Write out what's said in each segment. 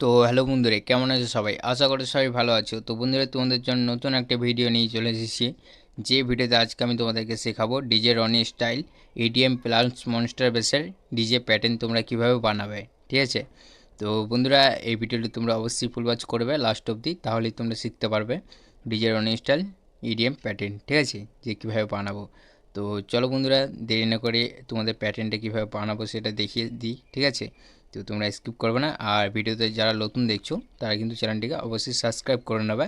তো হ্যালো বন্ধুরা, কেমন আছো সবাই? আশা করি সবাই ভালো আছো। তো বন্ধুরা, তোমাদের জন্য নতুন একটা ভিডিও নিয়ে চলে এসেছি। যে ভিডিওতে আজকে আমি তোমাদেরকে শেখাবো DJ Roni style EDM plus monster বেসের ডিজে প্যাটার্ন তোমরা কীভাবে বানাবে, ঠিক আছে? তো বন্ধুরা, এই ভিডিওটি তোমরা অবশ্যই ফুল ওয়াচ করবে লাস্ট অবধি, তাহলেই তোমরা শিখতে পারবে DJ Roni style EDM pattern ঠিক আছে? যে কীভাবে বানাবো। তো চলো বন্ধুরা, দেরি না করে তোমাদের প্যাটার্নটা কীভাবে বানাবো সেটা দেখিয়ে দিই, ঠিক আছে? তো তোমরা স্কিপ করবে না। আর ভিডিওতে যারা নতুন দেখছ, তারা কিন্তু চ্যানেলটিকে অবশ্যই সাবস্ক্রাইব করে নেবে।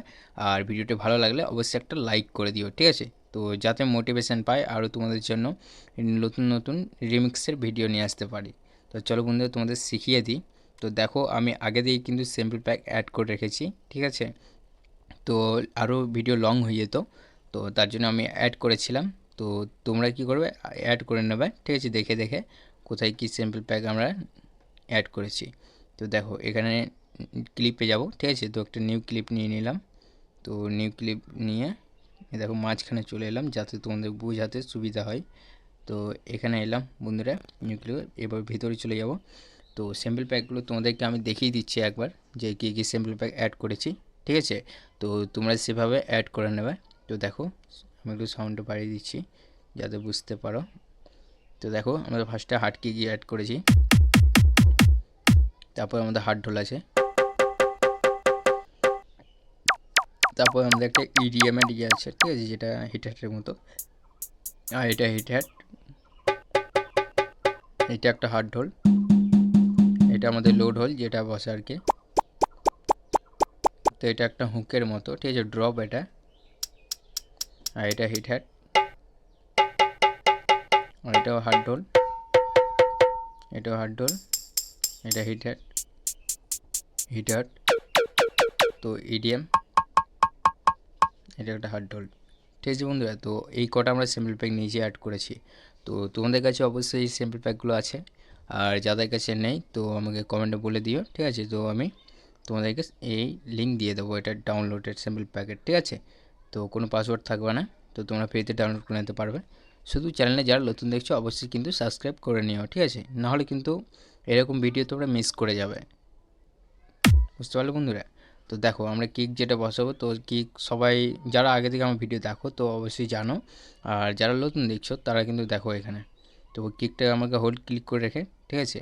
আর ভিডিওটি ভালো লাগলে অবশ্যই একটা লাইক করে দিও, ঠিক আছে? তো যাতে মোটিভেশন পায় আরও তোমাদের জন্য নতুন নতুন রিমিক্সের ভিডিও নিয়ে আসতে পারি। তো চলো বন্ধুরা, তোমাদের শিখিয়ে দিই। তো দেখো, আমি আগে দিয়েই কিন্তু স্যাম্পল প্যাক অ্যাড করে রেখেছি, ঠিক আছে? তো আরও ভিডিও লং হয়ে যেত, তো তার জন্য আমি অ্যাড করেছিলাম। তো তোমরা কি করবে? অ্যাড করে নেবে, ঠিক আছে? দেখে দেখে কোথায় কি স্যাম্পল প্যাক আমরা অ্যাড করেছি। তো দেখো, এখানে ক্লিপে যাব, ঠিক আছে? তো একটা নিউ ক্লিপ নিয়ে নিলাম। তো নিউ ক্লিপ নিয়ে দেখো, মাঝখানে চলে এলাম যাতে তোমাদের বোঝাতে সুবিধা হয়। তো এখানে এলাম বন্ধুরা নিউ ক্লিপ এবার ভিতরে চলে যাব। তো স্যাম্পল প্যাকগুলো তোমাদেরকে আমি দেখিয়ে দিচ্ছি একবার যে কী কী স্যাম্পল প্যাক অ্যাড করেছি, ঠিক আছে? তো তোমরা সেভাবে অ্যাড করে নেবে। তো দেখো, আমি একটু সাউন্ডটা বাড়িয়ে দিচ্ছি যাতে বুঝতে পারো। তো দেখো, আমরা ফার্স্টে হাটকে গিয়ে অ্যাড করেছি। তারপর আমাদের হাট ঢোল আছে। তারপর আমাদের একটা ইডিএমের ইয়ে আছে, ঠিক আছে, যেটা হিট হ্যাটের মতো। আর এটা হিট হ্যাট এটা একটা হাট ঢোল। এটা আমাদের লোড হোল যেটা বসে আর কি। তো এটা একটা হুকের মতো, ঠিক আছে ড্রপ এটা। আর এটা হিট হ্যাট আর এটাও হাট ঢোল। এটাও হাট ঢোল। এটা হিট হ্যাট হিট হ্যাট তো ইডিএম এটা একটা হার্ড ঢোল ঠিক আছে বন্ধুরা, তো এই কটা আমরা স্যাম্পল প্যাক নিজে অ্যাড করেছি। তো তোমাদের কাছে অবশ্যই এই স্যাম্পল প্যাকগুলো আছে। আর যাদের কাছে নেই, তো আমাকে কমেন্টে বলে দিও, ঠিক আছে? তো আমি তোমাদেরকে এই লিঙ্ক দিয়ে দেবো, এটা ডাউনলোডেড স্যাম্পল প্যাকেট ঠিক আছে? তো কোনো পাসওয়ার্ড থাকবে না, তো তোমরা ফ্রিতে ডাউনলোড করে নিতে পারবে। শুধু চ্যানেলে যারা নতুন দেখছ, অবশ্যই কিন্তু সাবস্ক্রাইব করে নিও, ঠিক আছে? নাহলে কিন্তু এরকম ভিডিও তোমরা মিস করে যাবে। বুঝতে পারলে বন্ধুরা? তো দেখো, আমরা কিক যেটা বসাবো, তো কিক সবাই যারা আগে থেকে আমার ভিডিও দেখো, তো অবশ্যই জানো। আর যারা নতুন দেখছ, তারা কিন্তু দেখো এখানে। তো কিকটা আমাকে হোল্ড ক্লিক করে রেখে, ঠিক আছে?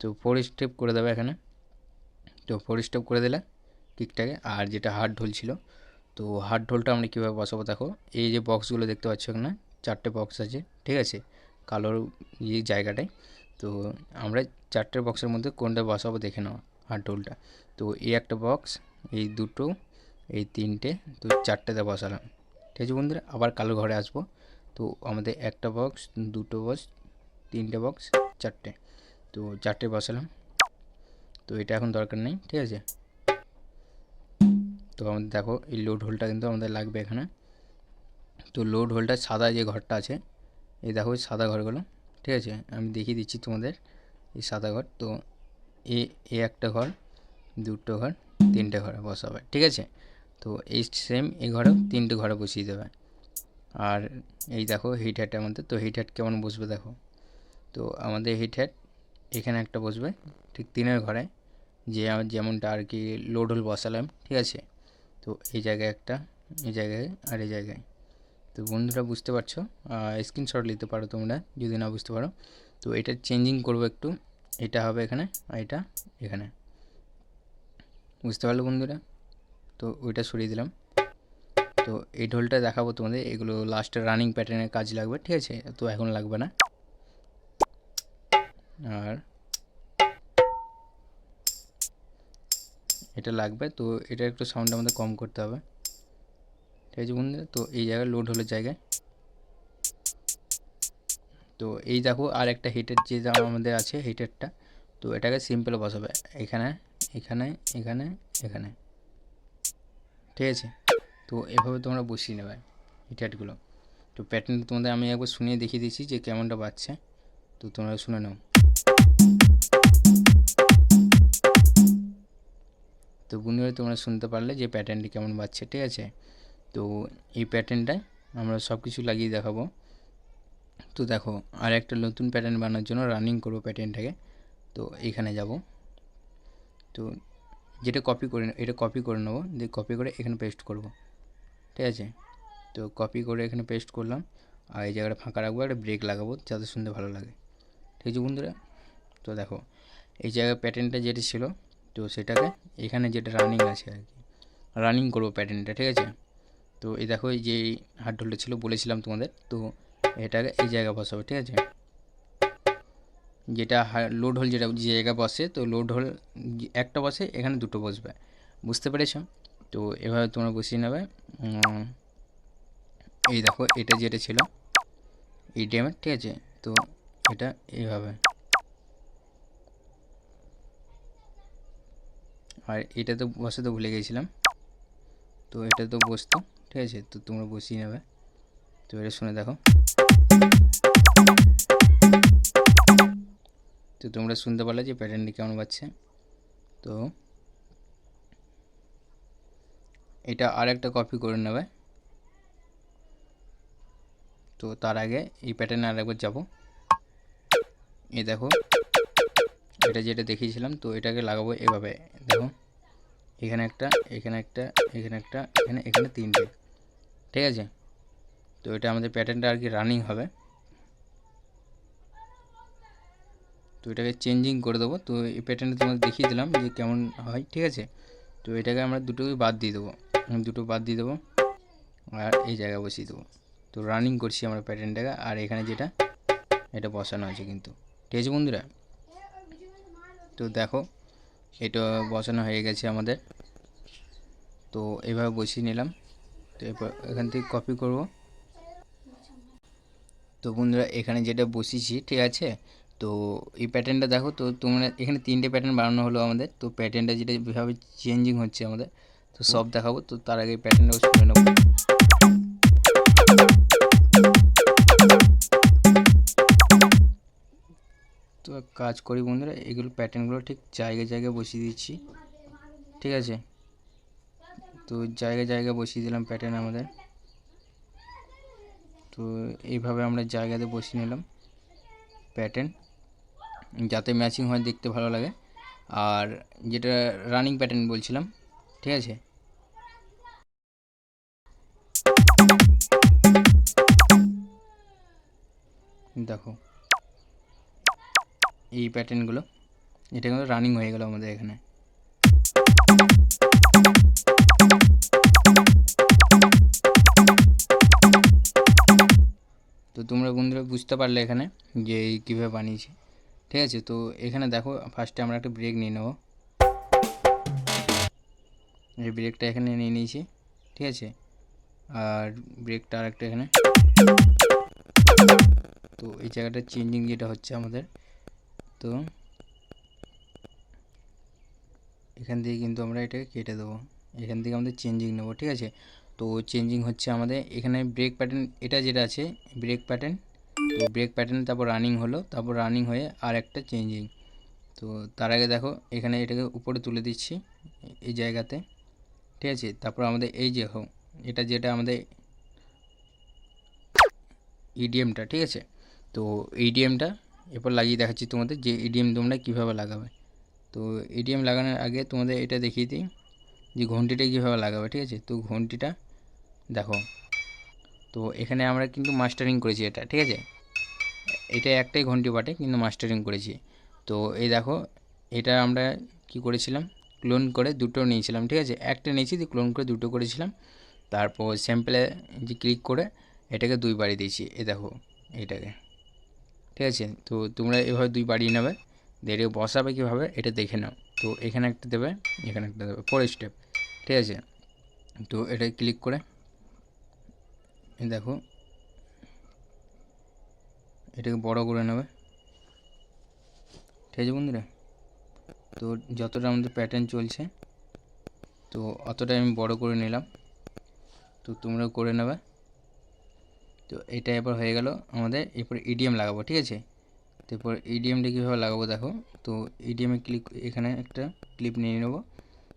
তো ফোর স্টেপ করে দেবে এখানে। তো ফোর স্টেপ করে দিলে কিকটাকে, আর যেটা হার্ড ঢোল ছিল, তো হার্ড ঢোলটা আমরা কীভাবে বসাবো দেখো? এই যে বক্সগুলো দেখতে পাচ্ছ এখানে, চারটে বক্স আছে, ঠিক আছে? কালোর এই জায়গাটায়। তো আমরা চারটে বক্সের মধ্যে কোনটা বসাবো দেখে নেওয়া হার্ড ঢোলটা তো এই একটা বক্স এই দুটো, এই তিনটে, তো চারটেতে বসালাম। ঠিক আছে বন্ধুরা? আবার কালো ঘরে আসব। তো আমাদের একটা বক্স দুটো বক্স তিনটে বক্স চারটে। তো চারটে বসালাম। তো এটা এখন দরকার নেই, ঠিক আছে? তো আমাদের দেখো, এই লোড হোলটা কিন্তু আমাদের লাগবে এখানে। তো লোড হোলটা সাদা যে ঘরটা আছে, এই দেখো সাদা ঘরগুলো। ঠিক আছে? আমি দেখিয়ে দিচ্ছি তোমাদের এই সাদা ঘর। তো এ এ একটা ঘর, দুটো ঘর, তিনটে ঘরে বসাবে, ঠিক আছে? তো এই সেম এই ঘরেও তিনটে ঘরে বসিয়ে দেবে। আর এই দেখো হিট হ্যাট আমাদের তো হিট হ্যাট কেমন বসবে দেখো? তো আমাদের হিট হ্যাট এখানে একটা বসবে, ঠিক তিনের ঘরে, যে আমার যেমনটা আর কি লোড হোল বসালাম, ঠিক আছে? তো এই জায়গায় একটা, এই জায়গায় আর এই জায়গায়। তো বন্ধুরা বুঝতে পারছ? স্ক্রিনশট নিতে পারো তোমরা, যদি না বুঝতে পারো। তো এটা চেঞ্জিং করব একটু। এটা হবে এখানে আর এটা এখানে। বুঝতে পারল বন্ধুরা? তো ওইটা সরিয়ে দিলাম। তো এই ঢোলটা দেখাবো তোমাদের। এগুলো লাস্টে রানিং প্যাটার্নের কাজ লাগবে, ঠিক আছে? তো এখন লাগবে না। আর এটা লাগবে। তো এটা একটু সাউন্ড আমাদের কম করতে হবে। ঠিক আছে বন্ধুরা? তো এই জায়গায় লোড হলো জায়গায়। তো এই দেখো আর একটা হিটের যে জামা আমাদের আছে হিটারটা তো এটাকে সিম্পল বসাবে। এখানে এখানে এখানে এখানে। ঠিক আছে? তো এভাবে তোমরা বসিয়ে নেবে হিটারগুলো তো প্যাটার্ন তোমাদের আমি একবার শুনিয়ে দেখিয়ে দিচ্ছি যে কেমনটা বাজছে। তো তোমরা শুনে নাও। তো বন্ধুরা, তোমরা শুনতে পারলে যে প্যাটার্নটি কেমন বাজছে, ঠিক আছে? তো এই প্যাটার্নটায় আমরা সব কিছু লাগিয়ে দেখাবো। তো দেখো আর একটা নতুন প্যাটার্ন বানানোর জন্য রানিং করব প্যাটার্নটাকে তো এখানে যাব। তো যেটা কপি করে এটা কপি করে নেব, দিয়ে কপি করে এখানে পেস্ট করব। ঠিক আছে? তো কপি করে এখানে পেস্ট করলাম। আর এই জায়গাটা ফাঁকা রাখব, একটা ব্রেক লাগাবো, যাতে শুনতে ভালো লাগে। ঠিক আছে বন্ধুরা? তো দেখো, এই জায়গায় প্যাটার্নটা যেটা ছিল, তো সেটাকে এখানে যেটা রানিং আছে আর কি রানিং করব প্যাটার্নটা ঠিক আছে? তো এই দেখো যে হাত ঢোলটা ছিল, বলেছিলাম তোমাদের। তো এটাকে এই জায়গায় বসাবো, ঠিক আছে? যেটা লোড হোল যেটা, যে জায়গায় বসে, তো লোড হোল একটা বসে, এখানে দুটো বসবে। বুঝতে পেরেছ? তো এভাবে তোমরা বসিয়ে নেবে। এই দেখো, এটা যেটা ছিল এটিএমের ঠিক আছে? তো এটা এইভাবে। আর এটা তো বসাতে ভুলে গেছিলাম। তো এটা তো বসতো, ঠিক আছে? তো তোমরা বসিয়ে নেবে। তো এটা শুনে দেখো। তো তোমরা শুনতে পারলে যে প্যাটার্নটি কেমন পাচ্ছে। তো এটা আর একটা কপি করে নেবে। তো তার আগে এই প্যাটার্নে আর একবার যাব। এই দেখো, এটা যেটা দেখিয়েছিলাম, তো এটাকে লাগাবো এভাবে। দেখো, এখানে একটা এখানে একটা এখানে একটা, এখানে এখানে তিনটে। ঠিক আছে? তো এটা আমাদের প্যাটার্নটা আর কি রানিং হবে। তো এটাকে চেঞ্জিং করে দেবো। তো এই প্যাটার্নটা তোমাদের দেখিয়ে দিলাম যে কেমন হয়, ঠিক আছে? তো এটাকে আমরা দুটোকে বাদ দিয়ে দেবো। দুটো বাদ দিয়ে দেবো আর এই জায়গায় বসিয়ে দেবো। তো রানিং করছি আমরা প্যাটার্নটাকে আর এখানে যেটা, এটা বসানো আছে কিন্তু। ঠিক আছে বন্ধুরা? তো দেখো, এটা বসানো হয়ে গেছে আমাদের। তো এভাবে বসিয়ে নিলাম। তো এরপর এখান থেকে কপি করব। তো বন্ধুরা, এখানে যেটা বসিয়েছি, ঠিক আছে? তো এই প্যাটার্নটা দেখো, তো তোমরা এখানে তিনটে প্যাটার্ন বানানো হলো আমাদের। তো প্যাটার্নটা যেটা যেভাবে চেঞ্জিং হচ্ছে আমাদের, তো সব দেখাবো। তো তার আগে প্যাটার্নটা শুনে নেব। তো কাজ করি বন্ধুরা, এগুলো প্যাটার্নগুলো ঠিক জায়গায় জায়গায় বসিয়ে দিচ্ছি। ঠিক আছে? তো জায়গায় জায়গায় বসিয়ে দিলাম প্যাটার্ন আমাদের। তো এইভাবে আমরা জায়গাতে বসিয়ে নিলাম প্যাটার্ন যাতে ম্যাচিং হয় দেখতে ভালো লাগে। আর যেটা রানিং প্যাটার্ন বলছিলাম, ঠিক আছে? দেখো, এই প্যাটার্নগুলো এটা কিন্তু রানিং হয়ে গেল আমাদের এখানে। তোমরা বন্ধুরা বুঝতে পারলে এখানে যে কীভাবে বানিয়েছি। ঠিক আছে? তো এখানে দেখো ফার্স্টে আমরা একটা ব্রেক নিয়ে নেব। এই ব্রেকটা এখানে নিয়ে নিয়েছি। ঠিক আছে? আর ব্রেকটা আর একটা এখানে। তো এই জায়গাটা চেঞ্জিং যেটা হচ্ছে আমাদের, তো এখান থেকে কিন্তু আমরা এটাকে কেটে দেবো। এখান থেকে আমাদের চেঞ্জিং নেব। ঠিক আছে? তো চেঞ্জিং হচ্ছে আমাদের। এখানে ব্রেক প্যাটার্ন এটা যেটা আছে ব্রেক প্যাটার্ন তো ব্রেক প্যাটার্ন তারপর রানিং হলো, তারপর রানিং হয়ে আর একটা চেঞ্জিং তো তার আগে দেখো, এখানে এটাকে উপরে তুলে দিচ্ছি, এই জায়গাতে, ঠিক আছে? তারপর আমাদের এই যে হো এটা যেটা আমাদের ইডিএমটা ঠিক আছে? তো ইডিএমটা এরপর লাগিয়ে দেখাচ্ছি তোমাদের যে ইডিএম তোমরা কীভাবে লাগাবে। তো ইডিএম লাগানোর আগে তোমাদের এটা দেখিয়ে দিই, যে ঘন্টিটা কীভাবে লাগাবে, ঠিক আছে? তো ঘন্টিটা দেখো। তো এখানে আমরা কিন্তু মাস্টারিং করেছি এটা, ঠিক আছে? এটা একটাই ঘন্টি বাটে কিন্তু মাস্টারিং করেছি। তো এই দেখো, এটা আমরা কি করেছিলাম? ক্লোন করে দুটো নিয়েছিলাম, ঠিক আছে? একটা নিয়েছি, দিয়ে ক্লোন করে দুটো করেছিলাম। তারপর স্যাম্পেলে যে ক্লিক করে, এটাকে দুই বাড়ি দিয়েছি। এ দেখো, এটাকে, ঠিক আছে? তো তোমরা এভাবে দুই বাড়িয়ে নেবে এটাকে বসাবে কীভাবে, এটা দেখে নাও। তো এখানে একটা দেবে, এখানে একটা দেবে ফোর স্টেপ ঠিক আছে? তো এটা ক্লিক করে দেখো। এটাকে বড় করে নেবে। ঠিক আছে বন্ধুরা? তো যতটা আমাদের প্যাটার্ন চলছে, তো অতটাই আমি বড় করে নিলাম। তো তোমরা করে নেবে। তো এটা এবার হয়ে গেল আমাদের এরপর ইডিএম লাগাবো, ঠিক আছে? তারপর ইডিএমটা কীভাবে লাগাবো দেখো? তো ইডিএমে ক্লিক এখানে একটা ক্লিপ নিয়ে নেব,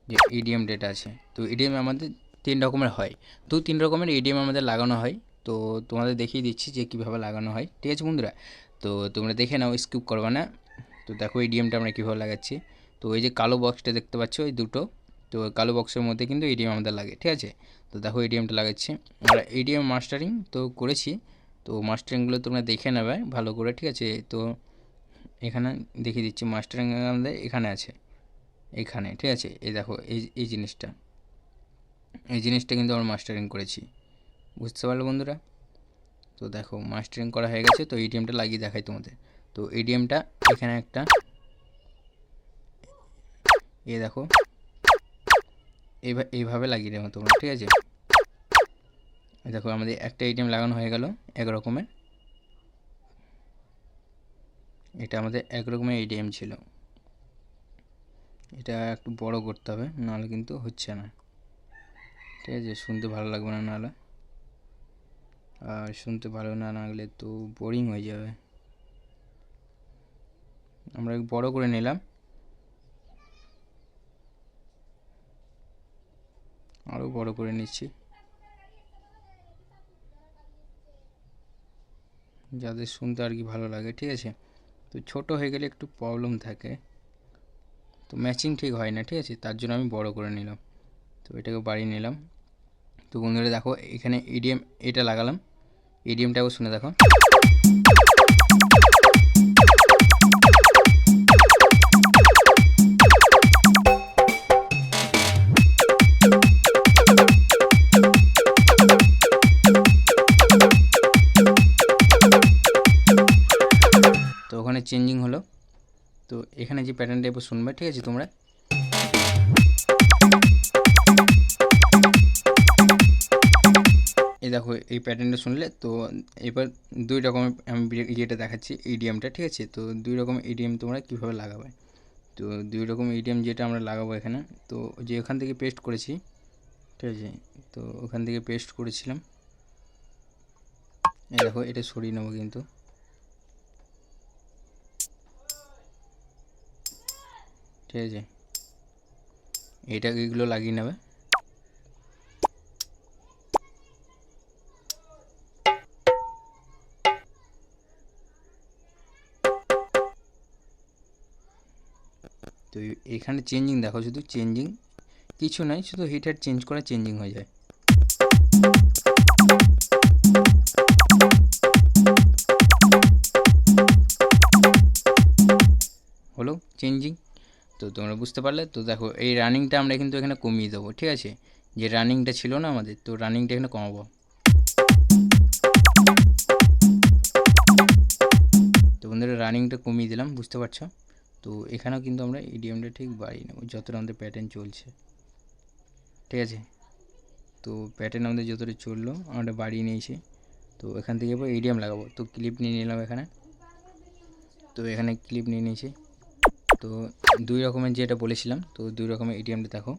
যে ইডিএম ডেটা আছে। তো ইডিএম আমাদের তিন রকমের হয়। দু তিন রকমের ইডিএম আমাদের লাগানো হয়। তো তোমাদের দেখিয়ে দিচ্ছি যে কীভাবে লাগানো হয়। ঠিক আছে বন্ধুরা? তো তোমরা দেখে নাও স্কিপ করবে না। তো দেখো ইডিএমটা আমরা কীভাবে লাগাচ্ছি। তো এই যে কালো বক্সটা দেখতে পাচ্ছ, এই দুটো। তো ওই কালো বক্সের মধ্যে কিন্তু এডিএম আমাদের লাগে, ঠিক আছে? তো দেখো এডিএমটা লাগাচ্ছি। আমরা এডিএম মাস্টারিং তো করেছি। তো মাস্টারিংগুলো তোমরা দেখে নেবে ভালো করে, ঠিক আছে? তো এখানে দেখিয়ে দিচ্ছি মাস্টারিং আমাদের এখানে আছে। এখানে, ঠিক আছে? এই দেখো, এই এই জিনিসটা। এই জিনিসটা কিন্তু আমরা মাস্টারিং করেছি। বুঝতে পারল বন্ধুরা? তো দেখো মাস্টারিং করা হয়ে গেছে, তো এডিএমটা লাগিয়ে দেখাই তোমাদের। তো এডিএমটা এখানে একটা, এ দেখো এইভাবে এইভাবে লাগিয়ে দেবো তোমরা, ঠিক আছে? দেখো, আমাদের একটা এটিএম লাগানো হয়ে গেল, এক রকমের। এটা আমাদের এক রকমের এটিএম ছিল। এটা একটু বড় করতে হবে, নাহলে কিন্তু হচ্ছে না। ঠিক আছে, শুনতে ভালো লাগবে না নাহলে। আর শুনতে ভালো না লাগলে তো বোরিং হয়ে যাবে। আমরা বড় করে নিলাম। আরও বড় করে নিচ্ছি। যাদের শুনতে আর কি ভালো লাগে, ঠিক আছে? তো ছোট হয়ে গেলে একটু প্রবলেম থাকে। তো ম্যাচিং ঠিক হয় না, ঠিক আছে? তার জন্য আমি বড় করে নিলাম। তো এটাকে বাড়িয়ে নিলাম। তো বন্ধুরা দেখো, এখানে ইডিএম এটা লাগালাম। ইডিএমটাও শুনে দেখো। তো ওখানে চেঞ্জিং হলো। তো এখানে যে প্যাটার্নটা এবার শুনবে, ঠিক আছে তোমরা? দেখো, এই প্যাটার্নটা শুনলে তো এবার দুই রকমের আমি ইয়েটা দেখাচ্ছি ইডিএমটা ঠিক আছে? তো দুই রকম ইডিএম তোমরা কীভাবে লাগাবে? তো দুই রকম ইডিএম যেটা আমরা লাগাবো এখানে, তো যে ওখান থেকে পেস্ট করেছি, ঠিক আছে? তো ওখান থেকে পেস্ট করেছিলাম। দেখো, এটা সরিয়ে নেব কিন্তু। ঠিক আছে? এটা এগুলো লাগিয়ে নেবে। তো এখানে চেঞ্জিং দেখো, শুধু চেঞ্জিং কিছু নাই, শুধু হিট হিটার চেঞ্জ করে চেঞ্জিং হয়ে যায়। হলো চেঞ্জিং তো তোমরা বুঝতে পারলে? তো দেখো, এই রানিংটা আমরা কিন্তু এখানে কমিয়ে দেবো, ঠিক আছে? যে রানিংটা ছিল না আমাদের, তো রানিংটা এখানে কমাবো। তো বন্ধুরা রানিংটা কমিয়ে দিলাম, বুঝতে পারছ? তো এখানেও কিন্তু আমরা ইডিএমটা ঠিক বাড়িয়ে নেব, যতটা আমাদের প্যাটার্ন চলছে। ঠিক আছে? তো প্যাটার্ন আমাদের যতটা চলল, আমরা বাড়িয়ে নিয়েছি। তো এখান থেকে এবার ইডিএম লাগাবো। তো ক্লিপ নিয়ে নিলাম এখানে। তো এখানে ক্লিপ নিয়ে নিয়েছি। তো দুই রকমের যেটা বলেছিলাম, তো দুই রকমের এটিএমটা দেখো।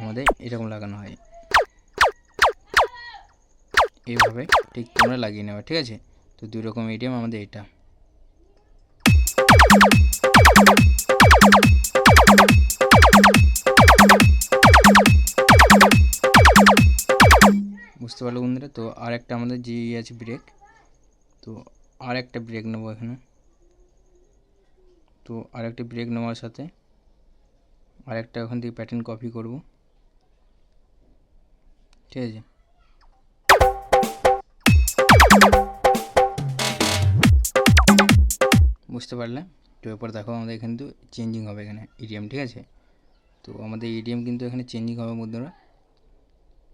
আমাদের এরকম লাগানো হয়। এইভাবে ঠিক তোমরা লাগিয়ে নেবে, ঠিক আছে? তো দুই রকম এটিএম আমাদের এটা। বুঝতে পারল বন্ধুরা, তো আর একটা আমাদের যে ইয়ে আছে ব্রেক তো আর একটা ব্রেক নেব এখানে। তো আর একটা ব্রেক নেওয়ার সাথে আর একটা ওখান থেকে প্যাটার্ন কপি করব। ঠিক আছে? বুঝতে পারলে? তো এরপর দেখো আমাদের এখানে তো চেঞ্জিং হবে এখানে ইডিএম ঠিক আছে? তো আমাদের ইডিএম কিন্তু এখানে চেঞ্জিং হবে বন্ধুরা।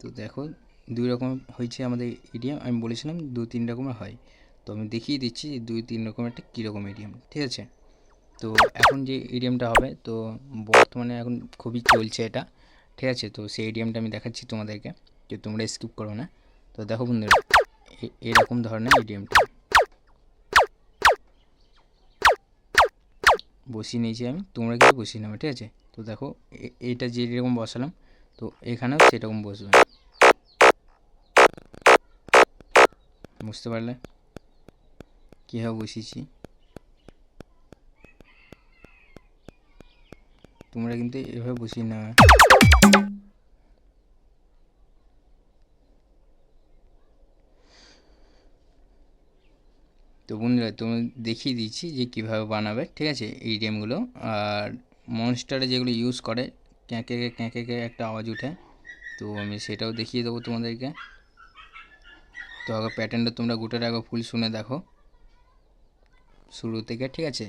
তো দেখো, দুই রকম হয়েছে আমাদের ইডিএম আমি বলেছিলাম দু তিন রকমের হয়। তো আমি দেখিয়ে দিচ্ছি দুই তিন রকমেরটা কীরকম ইডিএম ঠিক আছে? তো এখন যে ইডিএমটা হবে, তো বর্তমানে এখন খুবই চলছে এটা, ঠিক আছে? তো সেই ইডিএমটা আমি দেখাচ্ছি তোমাদেরকে, যে তোমরা স্কিপ করো না। তো দেখো বন্ধুরা এরকম ধরনের ইডিএমটা বসিয়ে নিয়েছি আমি, তোমরা কিন্তু বসিয়ে নেবে, ঠিক আছে? তো দেখো এটা যেরকম বসালাম, তো এখানেও সেরকম বসবে। বুঝতে পারলে? কীভাবে বসিয়েছি? তোমরা কিন্তু এভাবে বসিয়ে নেবে। তো বন্ধুরা তুমি দেখিয়ে দিচ্ছি যে কীভাবে বানাবে, ঠিক আছে? এই গেমগুলো আর মনস্টারে যেগুলো ইউজ করে, ক্যাঁকে ক্যাঁকে একটা আওয়াজ উঠে, তো আমি সেটাও দেখিয়ে দেবো তোমাদেরকে। তো আগে প্যাটার্নটা তোমরা গোটাটা আগে ফুল শুনে দেখো। শুরু থেকে, ঠিক আছে?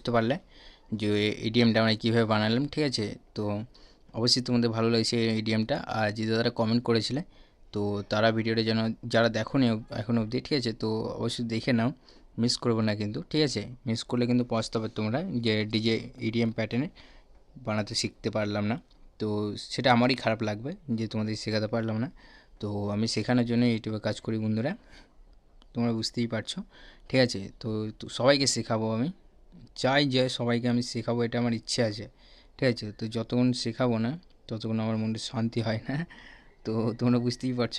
বুঝতে পারলে যে এডিএমটা আমরা কীভাবে বানালাম, ঠিক আছে? তো অবশ্যই তোমাদের ভালো লাগছে এডিএমটা আর যে দাদারা কমেন্ট করেছিলে, তো তারা ভিডিওটা যেন, যারা দেখো নি এখন অবধি, ঠিক আছে? তো অবশ্যই দেখে নাও মিস করব না কিন্তু, ঠিক আছে? মিস করলে কিন্তু পস্তাবে তোমরা যে ডিজে ইডিএম প্যাটার্নে বানাতে শিখতে পারলাম না। তো সেটা আমারই খারাপ লাগবে যে তোমাদের শেখাতে পারলাম না। তো আমি শেখানোর জন্য ইউটিউবে কাজ করি বন্ধুরা, তোমরা বুঝতেই পারছ, ঠিক আছে? তো সবাইকে শেখাবো আমি চাই যে সবাইকে আমি শেখাবো, এটা আমার ইচ্ছে আছে, ঠিক আছে? তো যতক্ষণ শেখাবো না, ততক্ষণ আমার মনে শান্তি হয় না। তো তোমরা বুঝতেই পারছ।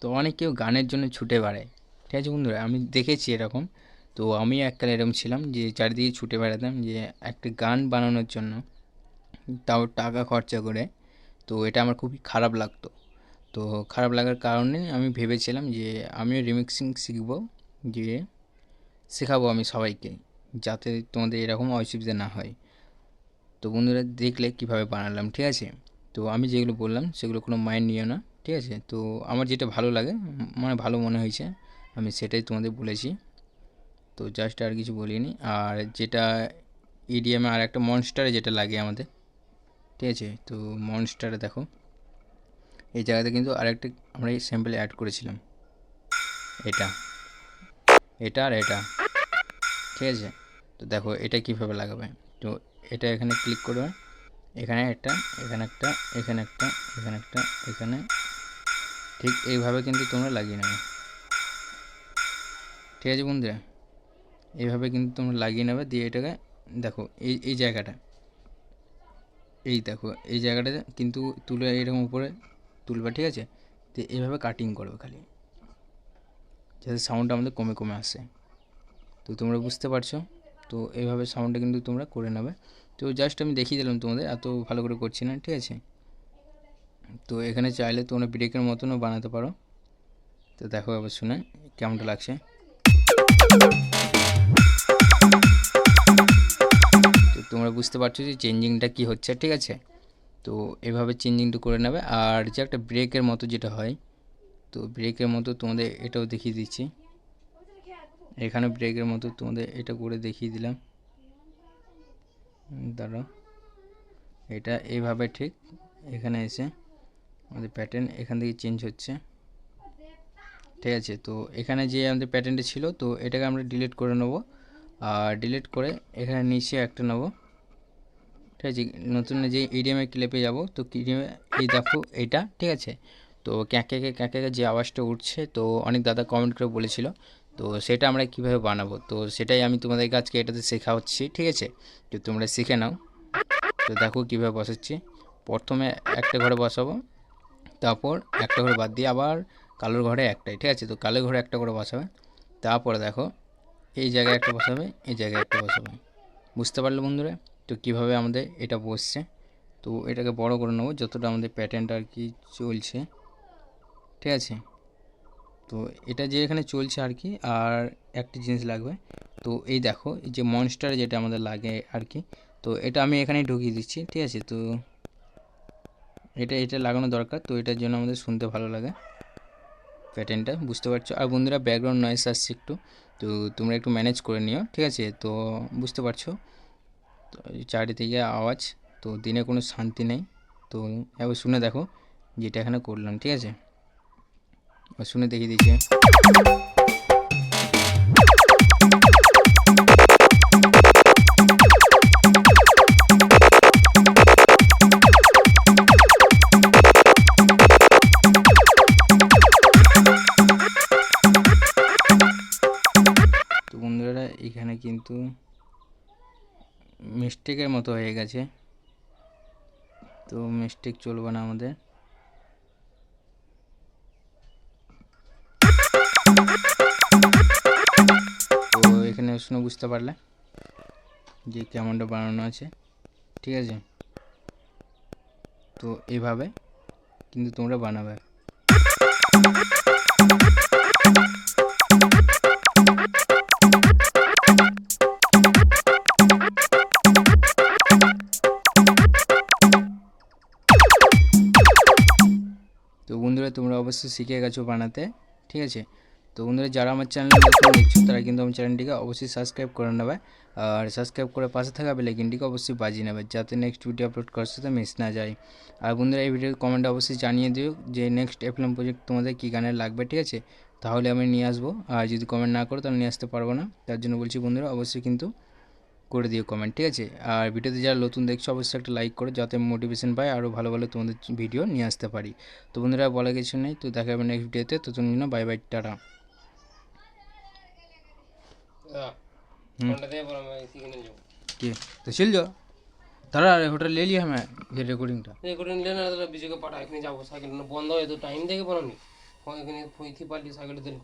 তো অনেক কেউ গানের জন্য ছুটে বেড়ায়, ঠিক আছে বন্ধুরা? আমি দেখেছি এরকম। তো আমি এককাল এরকম ছিলাম যে চারিদিকে ছুটে বেড়াতাম যে একটা গান বানানোর জন্য, তাও টাকা খরচা করে। তো এটা আমার খুবই খারাপ লাগতো। তো খারাপ লাগার কারণে আমি ভেবেছিলাম যে আমিও রিমিক্সিং শিখব, যে শেখাবো আমি সবাইকে। যাতে তোমাদের এরকম অসুবিধা না হয়। তো বন্ধুরা দেখলে কীভাবে বানালাম, ঠিক আছে? তো আমি যেগুলো বললাম সেগুলো কোনো মাইন্ড নিও না, ঠিক আছে? তো আমার যেটা ভালো লাগে মানে ভালো মনে হয়েছে, আমি সেটাই তোমাদের বলেছি। তো জাস্ট আর কিছু বলিনি। আর যেটা ইডিএমে আর একটা মনস্টারে যেটা লাগে আমাদের, ঠিক আছে? তো মনস্টারে দেখো, এই জায়গাতে কিন্তু আরেকটা আমরা এই স্যাম্পেল অ্যাড করেছিলাম। এটা এটা আর এটা, ঠিক আছে? তো দেখো এটা কীভাবে লাগাবে? তো এটা এখানে ক্লিক করবে। এখানে একটা এখানে একটা এখানে একটা এখানে একটা, এখানে। ঠিক এইভাবে কিন্তু তোমরা লাগিয়ে নেবে। ঠিক আছে বন্ধুরা? এইভাবে কিন্তু তোমরা লাগিয়ে নেবে দিয়ে এটাকে দেখো, এই এই জায়গাটা। এই দেখো, এই জায়গাটা কিন্তু তুলে এরকম উপরে তুলবে, ঠিক আছে? তো এইভাবে কাটিং করবে খালি। যাতে সাউন্ডটা আমাদের কমে কমে আসে। তো তোমরা বুঝতে পারছ? তো এইভাবে সাউন্ডটা কিন্তু তোমরা করে নেবে। তো জাস্ট আমি দেখিয়ে দিলাম তোমাদের, এত ভালো করে করছি না, ঠিক আছে? তো এখানে চাইলে তোমরা ব্রেকের মতনও বানাতে পারো। তো দেখো এবার শুনে কেমনটা লাগছে। তো তোমরা বুঝতে পারছ যে চেঞ্জিংটা কি হচ্ছে, ঠিক আছে? তো এভাবে চেঞ্জিংটা করে নেবে। আর যে একটা ব্রেকের মতো যেটা হয়, তো ব্রেকের মতো তোমাদের এটাও দেখিয়ে দিচ্ছি। এখানে ব্রেকের মতো তোমাদের এটা করে দেখিয়ে দিলাম। দাঁড়াও। এটা এইভাবে ঠিক এখানে এসে আমাদের প্যাটার্ন এখান থেকে চেঞ্জ হচ্ছে। ঠিক আছে, তো এখানে যে আমাদের প্যাটার্নটা ছিল, তো এটাকে আমরা ডিলিট করে নেব। আর ডিলিট করে এখানে নিচে একটা নেব। ঠিক আছে, নতুন যে ইডিএমে ক্লিপে যাব, তো ইডিএমে এই দেখো এটা, ঠিক আছে? তো ক্যাঁকে ক্যাঁকে যে আওয়াজটা উঠছে, তো অনেক দাদা কমেন্ট করে বলেছিল তো সেটা আমরা কীভাবে বানাবো? তো সেটাই আমি তোমাদেরকে আজকে এটাতে শেখা হচ্ছি ঠিক আছে? তো তোমরা শিখে নাও। তো দেখো কীভাবে বসাচ্ছি। প্রথমে একটা ঘরে বসাবো, তারপর একটা ঘরে বাদ দিয়ে আবার কালোর ঘরে একটাই, ঠিক আছে? তো কালো ঘরে একটা করে বসাবে, তারপরে দেখো, এই জায়গায় একটা বসাবে, এই জায়গায় একটা বসাবে। বুঝতে পারলে বন্ধুরা? তো কীভাবে আমাদের এটা বসছে? তো এটাকে বড় করে নেব, যতটা আমাদের প্যাটার্নটা আর কি চলছে, ঠিক আছে? তো এটা যে এখানে চলছে আর কি আর একটা জিনিস লাগবে। তো এই দেখো, এই যে মনস্টার যেটা আমাদের লাগে আর কি তো এটা আমি এখানে ঢুকিয়ে দিচ্ছি, ঠিক আছে? তো এটা এটা লাগানো দরকার, তো এটার জন্য আমাদের শুনতে ভালো লাগে প্যাটার্নটা বুঝতে পারছ? আর বন্ধুরা ব্যাকগ্রাউন্ড নয়েস আসছে একটু, তো তোমরা একটু ম্যানেজ করে নিও, ঠিক আছে? তো বুঝতে পারছ? চারিদিকে আওয়াজ, তো দিনে কোনো শান্তি নেই। তো একবার শুনে দেখো, যেটা এখানে করলাম, ঠিক আছে? শুনে দেখিয়ে দিচ্ছে এখানে কিন্তু মিস্টেকের মতো হয়ে গেছে। তো মিস্টেক চলবে না আমাদের। শুনে বুঝতে পারলে যে কেমনটা বানানো আছে, ঠিক আছে? তো এইভাবে কিন্তু তোমরা বানাবে। তো বন্ধুরা তোমরা অবশ্যই শিখে গেছো বানাতে, ঠিক আছে? তো বন্ধুরা, যারা আমার চ্যানেল দেখছ তারা কিন্তু আমার চ্যানেলটিকে অবশ্যই সাবস্ক্রাইব করে নেবে। আর সাবস্ক্রাইব করে পাশে থাকা বেলাইকিনটিকে অবশ্যই বাজিয়ে নেবে, যাতে নেক্সট ভিডিও আপলোড করার সাথে মিস না যায়। আর বন্ধুরা, এই ভিডিওর কমেন্টে অবশ্যই জানিয়ে দিও যে নেক্সট এফএলএম প্রজেক্ট তোমাদের কী গানের লাগবে, ঠিক আছে? তাহলে আমি নিয়ে আসব। আর যদি কমেন্ট না করো, তাহলে নিয়ে আসতে পারব না। তার জন্য বলছি বন্ধুরা, অবশ্যই কিন্তু করে দিও কমেন্ট ঠিক আছে? আর ভিডিওতে যারা নতুন দেখছ, অবশ্যই একটা লাইক করো, যাতে মোটিভেশন পাই আরও ভালো ভালো তোমাদের ভিডিও নিয়ে আসতে পারি। তো বন্ধুরা বলা কিছু নেই। তো দেখা হবে নেক্সট ভিডিওতে তো তুমি বাই বাই টাটা। তো চল যাও जाओ তারা হোটেল লে লিয়ে হ্যাঁ রেকর্ডিংটা রেকর্ডিং লে না তারা বিজয়কে পাঠা এখানে যাব সাইকেল বন্ধ হয়ে তো টাইম দেখে বলো নি এখানে ফুইথি পারলি সাইকেল দিন